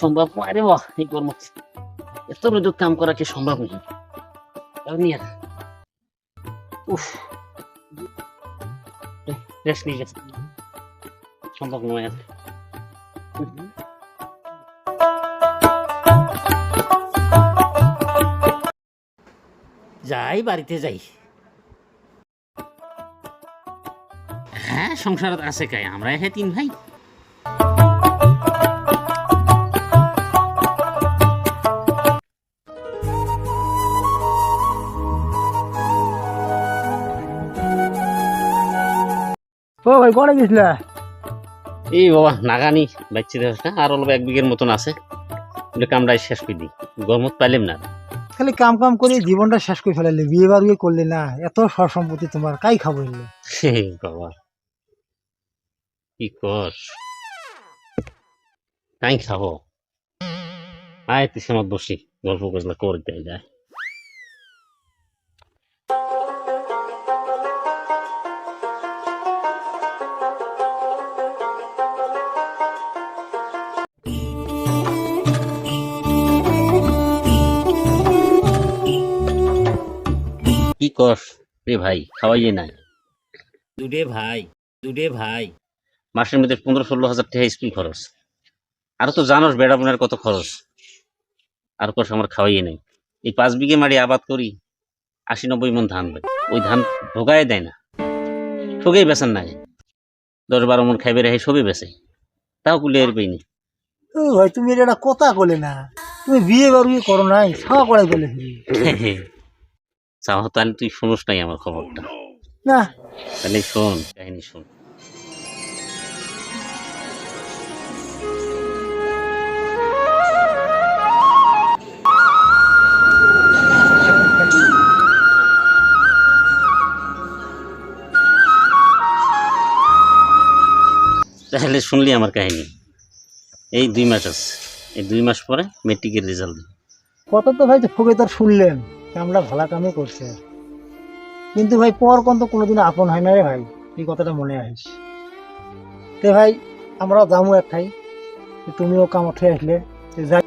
সম্ভব? আরে বাহ, এই গরম এত রোদ কাম করা কি সম্ভব নেই নিয়ে উফ। রেস্ট নিয়ে গেছে। সম্ভব নয় আর। যাই, বাড়িতে যাই। হ্যাঁ সংসার আছে কাই? আমরা এখানে তিন ভাই। ও ভাই কোনে গেছিলা এই বাবা নাগানি বাচ্চা দেখ না আর অল্প এক বিঘের মতন আছে। বলে কামড়াই শেষ করে দিই গরমত পাইলাম না। খালি কাম কাম করে জীবনটা শেষ করে ফেলালে বিয়ে বার বিয়ে করলে না এত সর সম্পত্তি তোমার কাই খাব বাবা। কি কর? তাই খাব? আয় তুই সময় বসি গল্প করলে করে দেয় যায় কি কর রে ভাই খাওয়াইয়ে নাই। দুডে ভাই দুডে ভাই। মাসের মধ্যে পনেরো ষোলো হাজার টাকা স্কুল খরচ। আর তো জানোস বেড়া বোনের কত খরচ। আর কষ আমার খাওয়াইয়ে নেই। এই পাঁচ বিঘে মাটি আবাদ করি আশি নব্বই মন ধান ওই ধান ঢোকায় দেয় না। ঠকেই বেছেন নাই। দশ বারো মন খাইবে রেখে সবই বেছে তাও পাইনি ও ভাই তুমি এটা কথা বলে না। তুমি বিয়ে বার বিয়ে করো নাই করাই গেলে চাও তাহলে তুই শুনোস নাই আমার খবরটা। না। তাহলে শোন কাহিনী শোন। তাহলে শুনলি আমার কাহিনী। এই দুই মাস আছে। এই দুই মাস পরে মেট্রিকের রেজাল্ট দিবে। কত তো ভাই তো ফোকে তার শুনলেন। কামলা ভালা কামই করছে। কিন্তু ভাই পর কোন তো কোনোদিন আপন হয় না রে ভাই এই কথাটা মনে আসিস। তে ভাই আমরাও যাব একটাই তুমিও কাম উঠে আসলে যাই।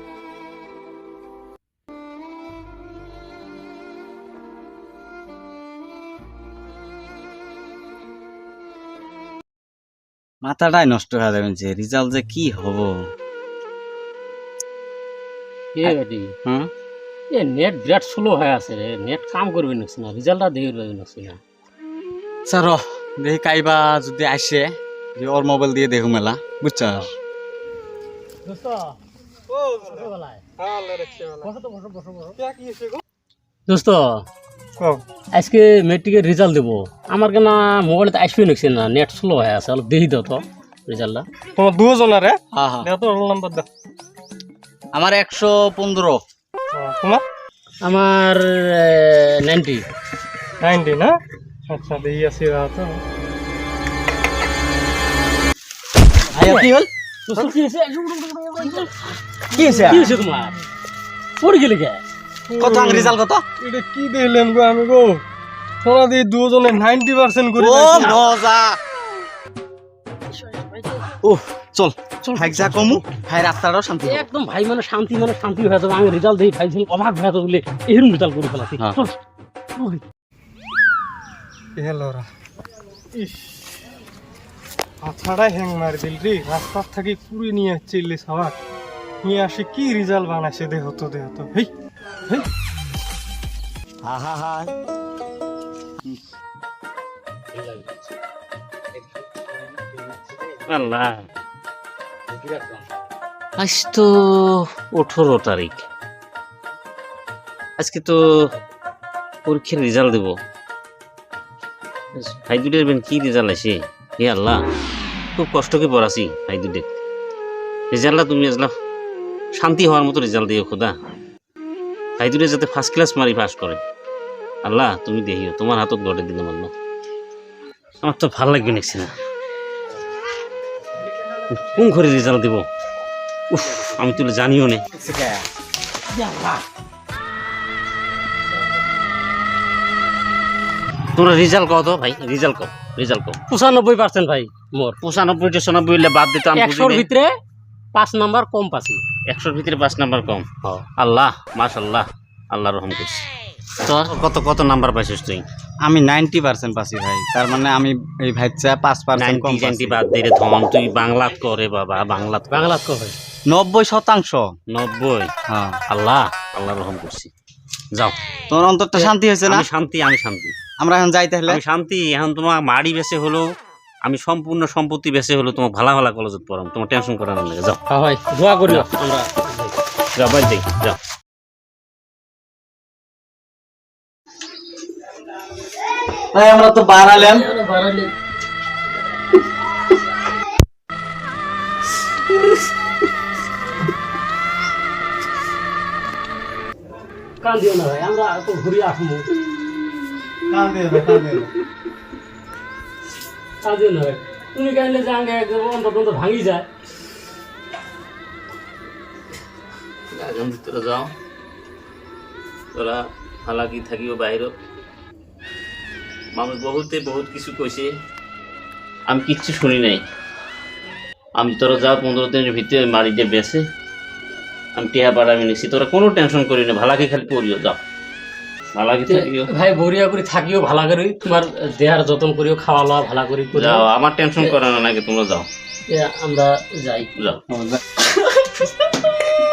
মাথাটাই নষ্ট হয়ে যাবে যে রেজাল্ট যে কি হব? হুম? এ নেট বিরাট স্লো হয়ে আছে রে। নেট কাম করবে নাকছি না? রেজাল্টটা দেখে রয়ে নাকছি না? স্যার দেখি কাইবা যদি আসে যে ওর মোবাইল দিয়ে দেখো মেলা বুঝছ? দোস্ত আজকে মেট্রিকের রেজাল্ট দেবো। আমার কেন মোবাইলে আসবে নাকছি না? নেট স্লো হয়ে আছে অলপ দেখি দাও তো রেজাল্টটা তোমার দুজনের হ্যাঁ হ্যাঁ। দেও তো রোল নাম্বার দাও আমার একশো পনেরো। তোমার আমার নাইনটি। নাইনটি না? আচ্ছা দেখি আসি তো। কি হল? কি হয়েছে কি হয়েছে তোমার? পড়ে গেলে কে? কত আং রেজাল্ট কত? এটা কি দেখলেন গো আমি গো? তোরা দিয়ে দুজনে নাইনটি পার্সেন্ট করে ও মজা। ও চল। চল হাইক যা কমু হাই রাস্তাটাও শান্তি একদম ভাই মানে শান্তি মানে শান্তি হয়ে যাবে। আমি রেজাল্ট দেখি ভাই ছিল অবাক হয়ে যাবে বলে এরকম রেজাল্ট করে ফেলাছি। হ্যাঁ। চল। হেলোরা ইস। মাথাটাই হ্যাং মারি দিল রে রাস্তার থেকে পুরি নিয়ে আসছে ইলিশ আমার নিয়ে আসি কি রেজাল্ট বানাইছে দেহ তো দেহ তো। হেই হেই। হা হা হা। আল্লাহ আজ তো আঠারো তারিখ। আজকে তো পরীক্ষার রেজাল্ট দেব। ভাই দুটের বেন কি রেজাল্ট আছে হে আল্লাহ, খুব কষ্টকে পড়াছি দুটে রেজাল্টটা তুমি আসলা শান্তি হওয়ার মতো রেজাল্ট দিও খোদা। ভাই যাতে ফার্স্ট ক্লাস মারি পাস করে। আল্লাহ, তুমি দেখিও, তোমার হাতত গড়ে দিলাম আল্লাহ আমার তো ভালো লাগবে না কোন ঘরে রেজাল্ট দেব। উফ আমি তুলে জানিও নে। তোরা রেজাল্ট কত ভাই রেজাল্ট কত রেজাল্ট কত পঁচানব্বই পার্সেন্ট ভাই মোর। পঁচানব্বই টেসানব্বই হলে বাদ দিতাম একশোর ভিতরে পাঁচ নাম্বার কম পাচ্ছি। একশোর ভিতরে পাঁচ নাম্বার কম? আল্লাহ মাশাল্লাহ আল্লাহ রহম করছি। তোর? কত কত নাম্বার পাইছিস তুই? আমি নাইনটি পার্সেন্ট পাচ্ছি ভাই। তার মানে আমি এই ভাইচা পাঁচ পার্সেন্ট কম নাইনটি নাইনটি বাদ দিয়ে রে ধন তুই বাংলাত করে বাবা বাংলাত বাংলাত কবে নব্বই শতাংশ। নব্বই? হ্যাঁ। আল্লাহ আল্লাহ রহম করছি। যাও। তোর অন্তরটা শান্তি হয়েছে না? আমি শান্তি আমি শান্তি। আমরা এখন যাই তাহলে। আমি শান্তি এখন তোমার মাড়ি বেসে হলো আমি সম্পূর্ণ সম্পত্তি বেসে হলো তোমার ভালো ভালো কলেজত পড়াম তোমার টেনশন করার লাগে যাও। হ্যাঁ ভাই দোয়া করি। আমরা যাও বাড়ি যাই যাও। ভাই আমরা তো বাড়ালাম কান দিও না ভাই আমরা তো ঘুরে আসব। কান দিও না ভাই। তুমি কাইলে যে আগে একদম অন্তত অন্তত ভাঙি যায়। এখন যাও। তোরা হালাকি থাকিও বাহিরত মানুষ বহুতে বহুত কিছু কইছে। আমি কিচ্ছু শুনি নাই। আমি তোরা যা পনেরো দিনের ভিতরে মারিতে বেসে আমি টিহা পাড়া আমি নিছি। তোরা কোনো টেনশন করি না। ভালাকে খালি পড়িও যাও ভালাকি থাকিও। ভাই বরিয়া করে থাকিও ভালা করে। তোমার দেহার যত্ন করিও খাওয়া লওয়া ভালা করে করিও। যাও আমার টেনশন করে না নাকি তোমরা যাও। এ, আমরা যাই। যাও।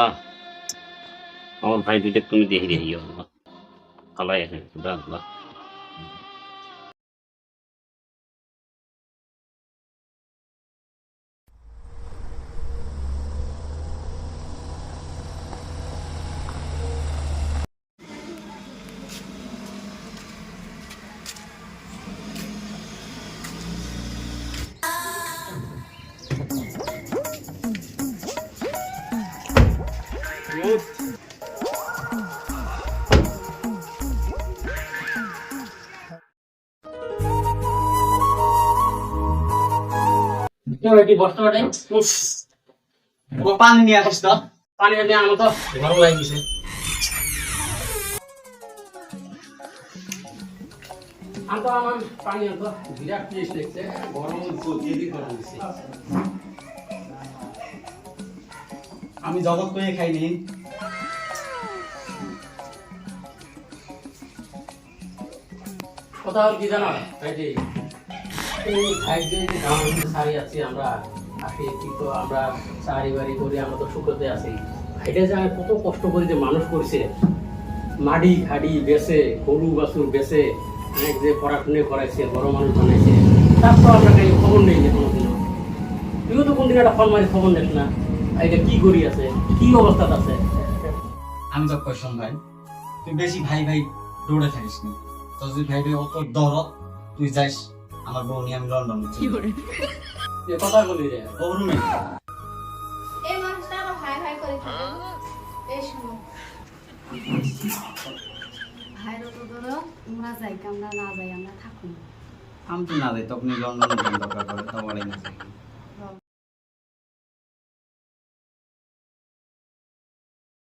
আল্লাহ আমার ভাই দুইটা তুমি দেখে দেখি আল্লাহ। আল্লাহ আল্লাহ। কি বাটাই ও পানি নিয়ে আসিস তো। পানি আনি আমার তো ভালো লাগিছে আনতো আমার পানি আনতো। বিরাট টেস্ট দেখছে। গরম দিয়ে দিয়ে গরম দিছে। আমি জগৎ করে খাইনি কথা কি জানো কত কষ্ট যে মানুষ করছে। মাডি গরু অনেক যে পড়াশুনে করাইছে, বড় মানুষ বানাইছে, তার আমরা কাছে খবর নেই যে কোনোদিনও। তুইও তো কোনদিন একটা ফল মারি খবর নেস না। এটা কি করি আছে? কি অবস্থাতে আছে আমি তো ভাই, তুই বেশি ভাই ভাই দৌড়ে থাকিস নি। তো যদি ভাই ভাই অত দরদ তুই যাইস। আমার বউ নিয়ে আমি লন্ডন এ কথা বলি রে ও রুমে এই মানুষটা আরও হাই হাই করে এই শোনো। ভাইরও তো ধরো তোমরা যাই আমরা না যাই আমরা থাকুন। আমি তো না যাই তখন লন্ডন দরকার পড়ে তো বলে না যাই।